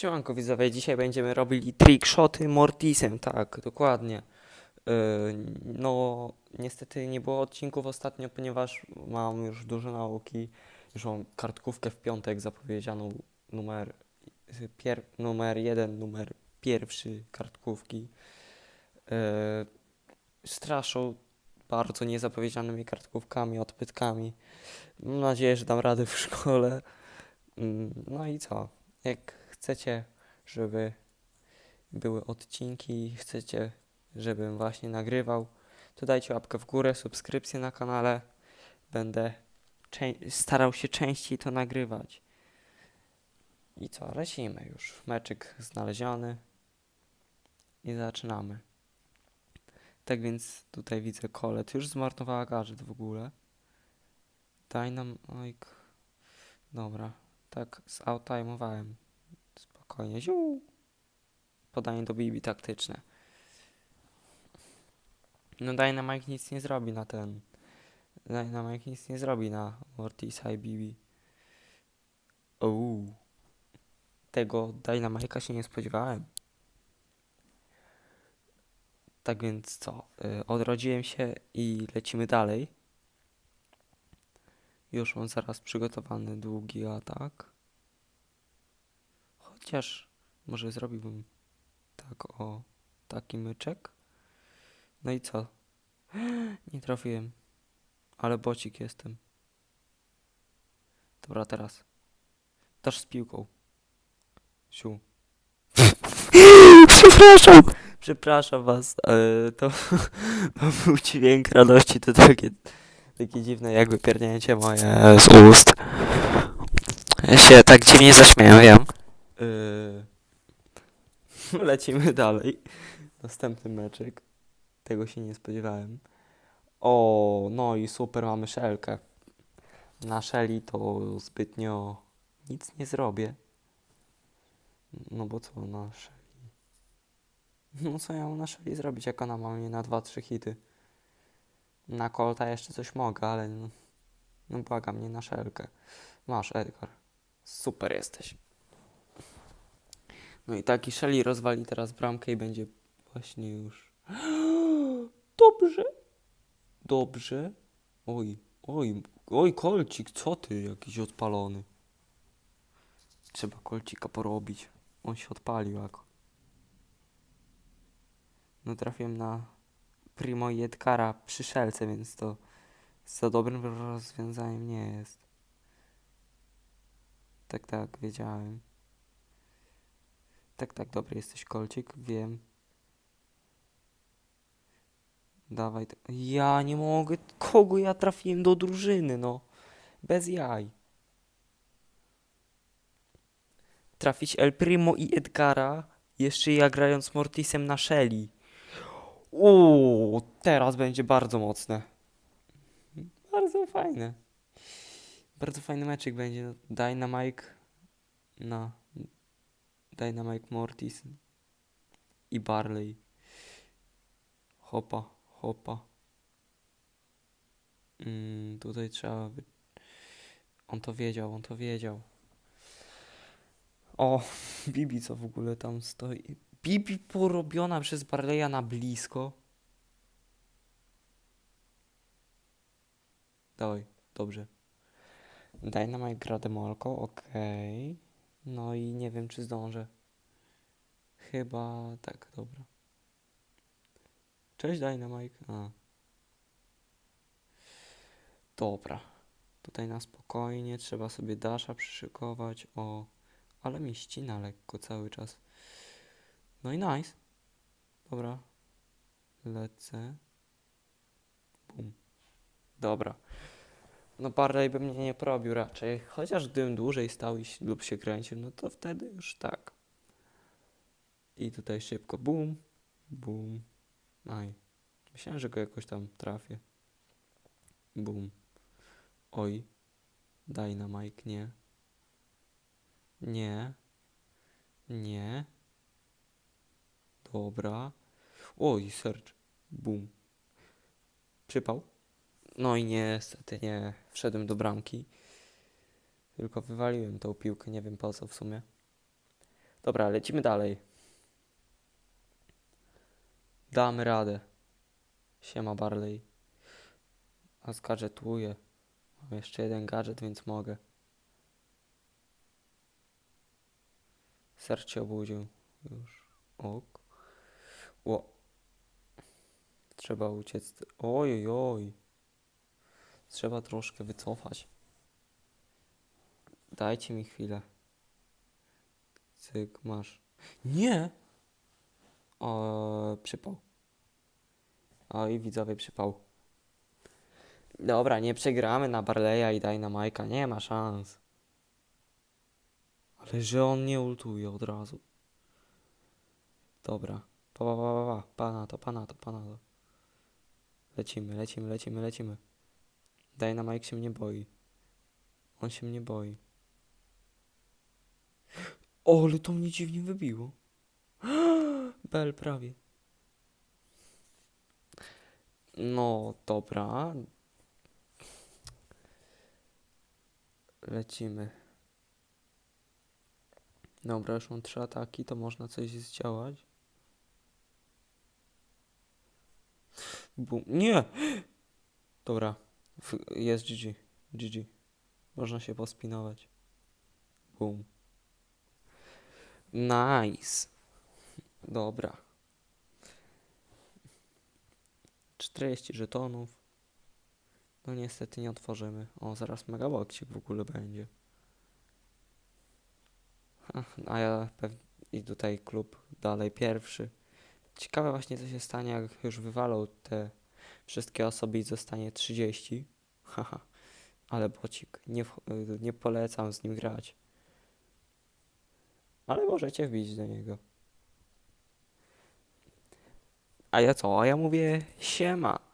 Siemanko widzowie, dzisiaj będziemy robili trickshoty Mortisem, tak, dokładnie. Yy, no, niestety nie było odcinków ostatnio, ponieważ mam już dużo nauki. Już mam kartkówkę w piątek zapowiedzianą numer, pier, numer jeden, numer pierwszy kartkówki. Yy, straszą bardzo niezapowiedzianymi kartkówkami, odpytkami. Mam nadzieję, że dam radę w szkole. Mm, No i co? Jak chcecie, żeby były odcinki i chcecie, żebym właśnie nagrywał, to dajcie łapkę w górę, subskrypcję na kanale. Będę starał się częściej to nagrywać. I co, lecimy już. Meczyk znaleziony. I zaczynamy. Tak więc tutaj widzę Kolet. Już zmarnowała gadżet w ogóle. Dynamite. Dobra. Tak zautajmowałem. Spokojnie. Ziu. Podanie do Bibi taktyczne. No Dynamite nic nie zrobi na ten. Dynamite nic nie zrobi na Mortisa i Bibi. Uuu. Tego Dynamite'a się nie spodziewałem. Tak więc co? Y, odrodziłem się i lecimy dalej. Już mam zaraz przygotowany długi atak. Chociaż może zrobiłbym tak o taki myczek. No i co? Nie trafiłem. Ale bocik jestem. Dobra, teraz. Dasz z piłką. Siu. Przepraszam. Przepraszam was. e, to, to był dźwięk radości. To takie, takie dziwne jakby piernięcie moje z ust. Ja się tak dziwnie zaśmiałem, wiem. Yy, lecimy dalej. Następny meczek. Tego się nie spodziewałem. O, no i super, mamy szelkę. Na szeli to zbytnio nic nie zrobię. No bo co na szeli? No co ja mam na szeli zrobić, jak ona ma mnie na 2-3 hity? Na kolta jeszcze coś mogę, ale no, no błagam mnie na szelkę. Masz, Edgar. Super jesteś. No i taki Shelly rozwali teraz bramkę i będzie właśnie już. Dobrze. Dobrze. Oj, oj, oj, kolcik, co ty, jakiś odpalony. Trzeba kolcika porobić. On się odpalił jako. No trafiłem na Primo i przy szelce, więc to za dobrym rozwiązaniem nie jest. Tak, tak, wiedziałem. Tak, tak, dobry jesteś, kolcik, wiem. Dawaj. Ja nie mogę. Kogo ja trafiłem do drużyny, no? Bez jaj. Trafić El Primo i Edgara, jeszcze ja grając Mortisem na Shelly. Uuu, teraz będzie bardzo mocne. Bardzo fajne. Bardzo fajny meczek będzie. no. Dynamite na Dynamite Mortis i Barley. Hopa, hopa. Mm, tutaj trzeba. By... On to wiedział, on to wiedział. O, Bibi co w ogóle tam stoi. Bibi porobiona przez Barleya na blisko. Dawaj, dobrze. Dynamite gra demolką, okej. No i nie wiem, czy zdążę. Chyba tak, dobra. Cześć Dynamite. A. Dobra. Tutaj na spokojnie trzeba sobie Dasha przyszykować. O, ale mi ścina lekko cały czas. No i nice. Dobra. Lecę. Bum. Dobra. No Barley by mnie nie porobił raczej. Chociaż gdybym dłużej stał i lub się kręcił, no to wtedy już tak. I tutaj szybko bum, bum. Aj. Myślałem, że go jakoś tam trafię. Bum. Oj. Dynamite, nie. Nie. Nie. Dobra. Oj, Serge. Bum. Przypał. No i niestety nie wszedłem do bramki. Tylko wywaliłem tą piłkę, nie wiem po co w sumie. Dobra, lecimy dalej. Damy radę. Siema Barley. A zgadżetuję. Mam jeszcze jeden gadżet, więc mogę. Ser się obudził. Już. Ok. Ło. Trzeba uciec. Oj, oj, oj. Trzeba troszkę wycofać. Dajcie mi chwilę. Cyk, masz. Nie! O, przypał. Oj, widzowie, przypał. Dobra, nie przegramy na Barleya i daj na Majka. Nie ma szans. Ale że on nie ultuje od razu. Dobra. Pa, pa, pa, pa, pa. pa na to, pa na to, pa na to. Lecimy, lecimy, lecimy, lecimy. Daj na Mike się mnie boi. On się mnie boi. O, ale to mnie dziwnie wybiło. Bel prawie. No, dobra. Lecimy. Dobra, już mam trzy ataki, to można coś zdziałać. Bum. Nie! Dobra, jest GG. GG. Można się pospinować. Boom. Nice. Dobra. 40 żetonów. No niestety nie otworzymy. O, zaraz megabokcik w ogóle będzie. A ja pewnie i tutaj klub dalej pierwszy. Ciekawe właśnie co się stanie, jak już wywalą te wszystkie osoby i zostanie 30. Haha, ale bocik. Nie, nie polecam z nim grać. Ale możecie wbić do niego. A ja co? A ja mówię siema.